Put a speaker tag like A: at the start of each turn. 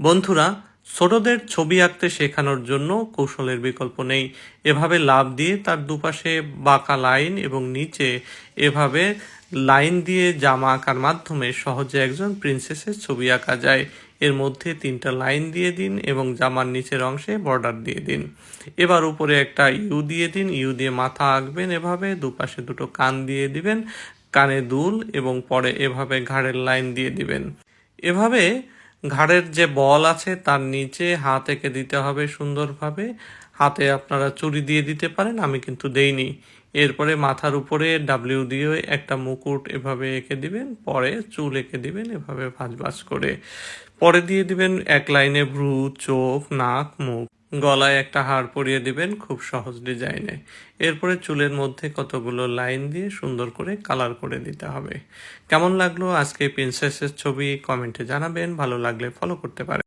A: বন্ধুরা, ছোটদের ছবি আঁকতে শেখানোর জন্য কৌশলের বিকল্প নেই। এভাবে লাভ দিয়ে তার দুপাশে বাঁকা লাইন এবং নিচে এভাবে লাইন দিয়ে জামা আঁকার মাধ্যমে সহজে একজন প্রিন্সেসের ছবি আঁকা যায়। এর মধ্যে তিনটা লাইন দিয়ে দিন এবং জামার নিচের অংশে বর্ডার দিয়ে দিন। এবার উপরে একটা ইউ দিয়ে দিন। ইউ দিয়ে মাথা আঁকবেন এভাবে, দুপাশে দুটো কান দিয়ে দিবেন, কানে দুল এবং পরে এভাবে ঘাড়ের লাইন দিয়ে দিবেন। এভাবে ঘাড়ের যে বল আছে তার নিচে হাত এঁকে দিতে হবে সুন্দরভাবে। হাতে আপনারা চুরি দিয়ে দিতে পারেন, আমি কিন্তু দেইনি। এরপরে মাথার উপরে ডাব্লিউ দিয়ে একটা মুকুট এভাবে এঁকে দিবেন, পরে চুল এঁকে দিবেন, এভাবে ভাঁজ ভাঁজ করে। পরে দিয়ে দিবেন এক লাইনে ভ্রু, চোখ, নাক, মুখ। গলায় একটা হার পরিয়ে দিবেন খুব সহজ ডিজাইনে। এরপরে চুলের মধ্যে কতগুলো লাইন দিয়ে সুন্দর করে কালার করে দিতে হবে। কেমন লাগল আজকে প্রিন্সেসের ছবি কমেন্টে জানাবেন, ভালো লাগলে ফলো করতে পারেন।